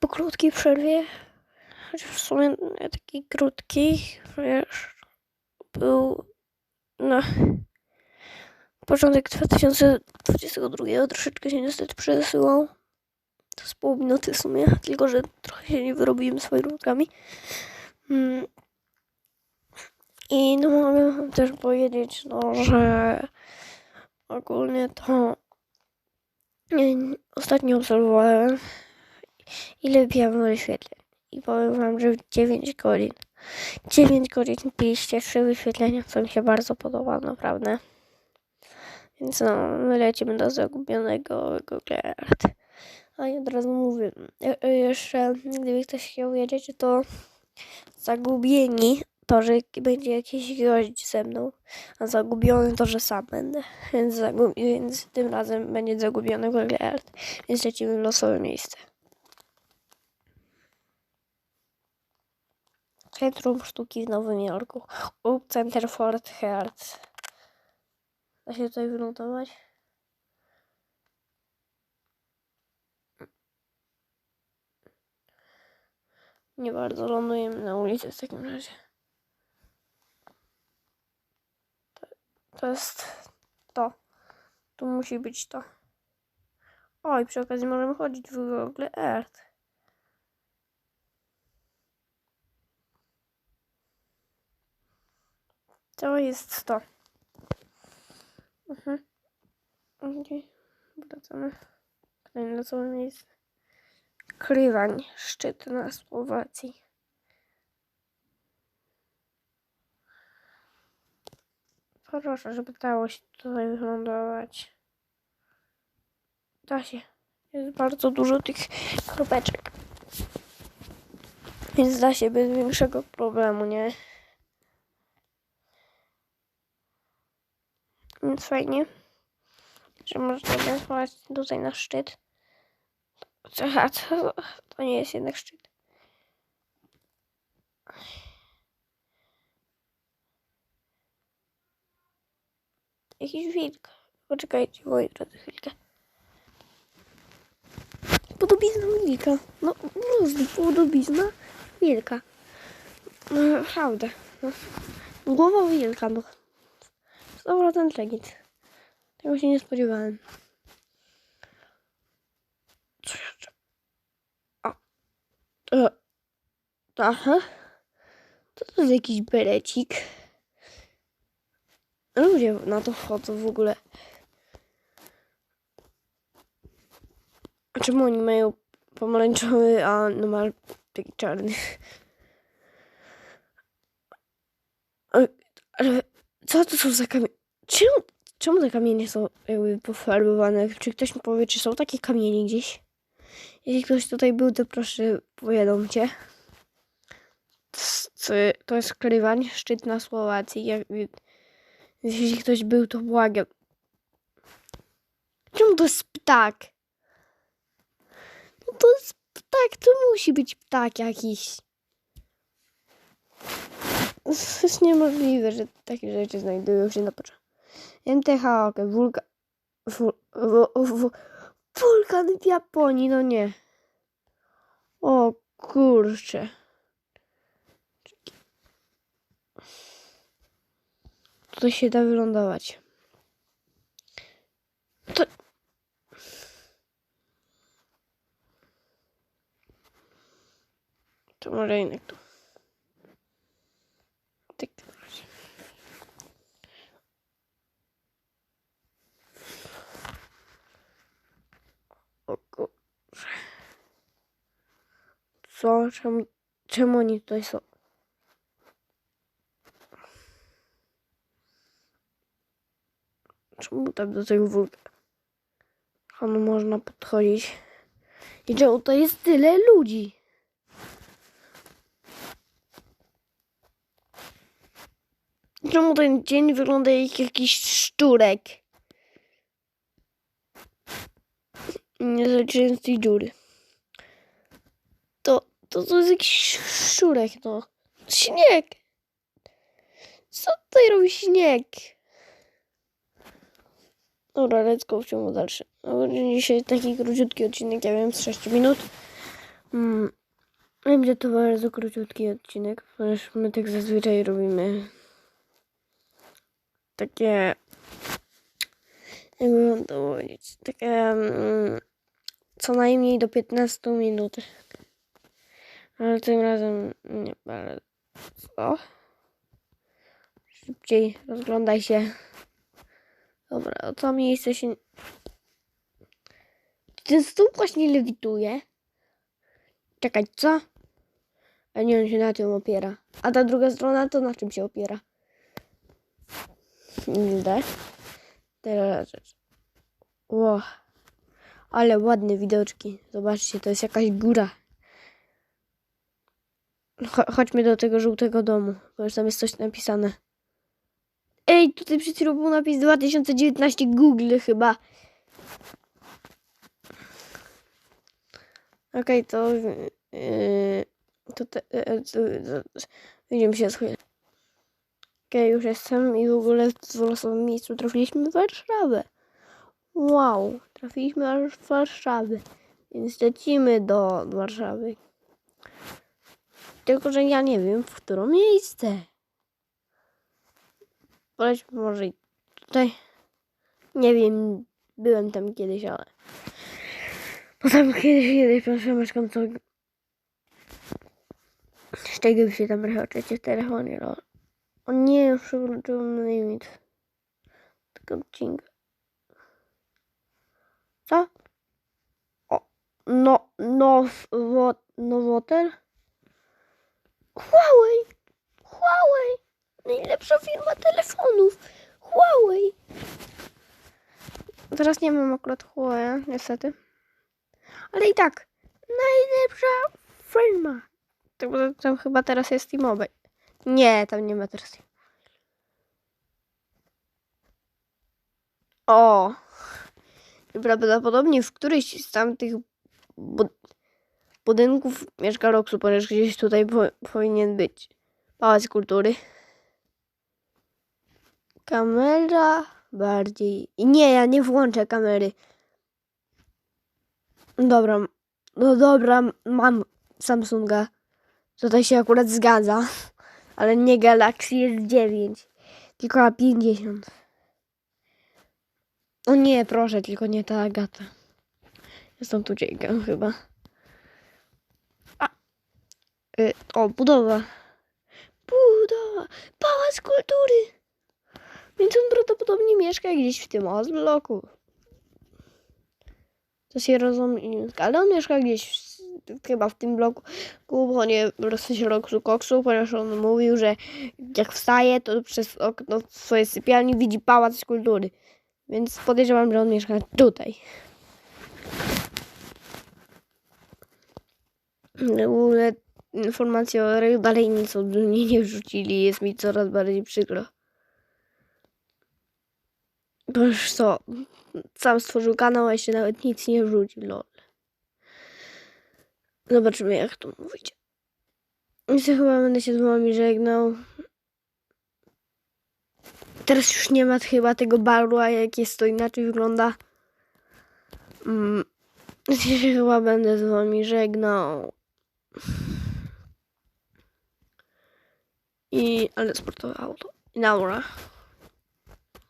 po krótkiej przerwie, chociaż w sumie takiej krótkiej, wiesz, był no początek 2022 troszeczkę się niestety przesyłał. To z pół minuty w sumie, tylko że trochę się nie wyrobiłem swoimi rurkami. Mm. I no mogę też powiedzieć, no, że ogólnie to ostatnio obserwowałem ile miałem wyświetleń. I powiem wam, że w 9 godzin 9 godzin 53 wyświetlenia, co mi się bardzo podoba, naprawdę. Więc no, my lecimy do zagubionego Google Earth. A ja od razu mówię, e- e, jeszcze gdyby ktoś chciał wiedzieć, to zagubieni to, że będzie jakiś gość ze mną, a zagubiony to, że sam będę. Więc, więc tym razem będzie zagubiony Earth. Więc lecimy w losowe miejsce. Centrum Sztuki w Nowym Jorku. Up Center Fort Hearts. Da się tutaj wynotować? Nie bardzo lądujemy na ulicy w takim razie. To jest to. Tu musi być to. O, i przy okazji możemy chodzić w Google Earth. To jest to. Mhm. Okej. Wracamy. Kolejne losowe miejsce. Krywań. Szczyt na Słowacji. Proszę, żeby dało się tutaj wylądować. Da się. Jest bardzo dużo tych kropeczek. Więc da się bez większego problemu, nie? Więc fajnie, że można wjechać tutaj na szczyt. A to, to nie jest jednak szczyt. Jakiś wilk. Poczekajcie, moi drodzy, chwilkę. Podobizna wilka. No, no, podobizna wilka. No, naprawdę. No. Głowa wilka, no. 100% legit. Tego się nie spodziewałem. Co jeszcze? O. E. Aha. To to jest jakiś berecik. Ludzie na to wchodzą w ogóle. A czemu oni mają pomarańczowy, a no taki czarny? Ale co to są za kamienie? Czemu, czemu te kamienie są jakby pofarbowane? Czy ktoś mi powie, czy są takie kamienie gdzieś? Jeśli ktoś tutaj był, to proszę powiadomcie. To jest Krywań, szczyt na Słowacji. Jak, jeśli ktoś był, to błagam. Czemu to jest ptak? No to jest ptak, to musi być ptak jakiś. To jest niemożliwe, że takie rzeczy znajdują się na początku. MTH, ok, wulka... Wul, wul, wul, wulkan w Japonii, no nie. O kurcze. Tutaj się da wylądować. To... To może jednak tu. Tak. O. Co? Czemu, czemu oni tutaj są? Tak do tego wulkanu można podchodzić? I czemu to jest tyle ludzi? Czemu ten dzień wygląda jak jakiś szczurek? Nie zaliczyłem z tej dziury. To, to, to jest jakiś szczurek, no. Śnieg! Co tutaj robi śnieg? Dobra, let's go w ciągu dalszy. No, dzisiaj taki króciutki odcinek, ja wiem, z 6 minut. Mm. Będzie to bardzo króciutki odcinek, ponieważ my tak zazwyczaj robimy takie, jakby mam to powiedzieć, takie mm, co najmniej do 15 minut. Ale tym razem nie bardzo. Szybciej, rozglądaj się. Dobra, to miejsce się... Ten stół właśnie lewituje. Czekaj, co? A nie, on się na tym opiera. A ta druga strona to na czym się opiera? Nigdy. Teraz rzecz. Ło. Ale ładne widoczki. Zobaczcie, to jest jakaś góra. Cho- chodźmy do tego żółtego domu, bo już tam jest coś napisane. Ej, tutaj przed chwilą był napis 2019 Google chyba. Okej, to... Yy, to te, yy, to- to- widzimy się za chwilę. Okej, już jestem i w ogóle w losowym miejscu trafiliśmy w Warszawę. Wow, trafiliśmy aż w Warszawę. Więc lecimy do Warszawy. Tylko, że ja nie wiem, w którą miejsce. Polećmy może i tutaj. Nie wiem, byłem tam kiedyś, ale... Bo tam kiedyś, kiedyś proszę mieszkam co... Z by się tam rechoczecie w telefonie, no. O nie, już przekroczyłem limit. Tego odcinka. Co? O, no, no, wo, nowotel? Huawei! Huawei! Najlepsza firma telefonów! Huawei! Teraz nie mam akurat Huawei, niestety. Ale i tak, najlepsza firma. Bo tam chyba teraz jest T-Mobile. Nie, tam nie ma teraz T- O! Prawdopodobnie w którymś z tamtych bu- budynków mieszka Roxu, ponieważ gdzieś tutaj po- powinien być Pałac Kultury. Kamera bardziej. Nie, ja nie włączę kamery. Dobra, no dobra, mam Samsunga. Tutaj się akurat zgadza. Ale nie Galaxy S9, tylko A50. O nie, proszę, tylko nie ta Agata. Jestem tu uciekam chyba. A. Y, o, budowa. Budowa. Pałac Kultury. Więc on prawdopodobnie mieszka gdzieś w tym bloku. To się rozumie. Ale on mieszka gdzieś w, chyba w tym bloku, bo nie rozsyć Roxu Koksu, ponieważ on mówił, że jak wstaje, to przez okno w swojej sypialni widzi pałac kultury. Więc podejrzewam, że on mieszka tutaj. W ogóle informacje o dalej nic od mnie nie wrzucili. Jest mi coraz bardziej przykro. Bo już co, sam stworzył kanał, a jeszcze nawet nic nie wrzucił, lol. Zobaczymy, jak to mówić. Więc ja chyba będę się z wami żegnał. Teraz już nie ma chyba tego baru, a jak jest to inaczej wygląda. Mm. Więc ja się chyba będę z wami żegnał. I, ale sportowe auto. I naura.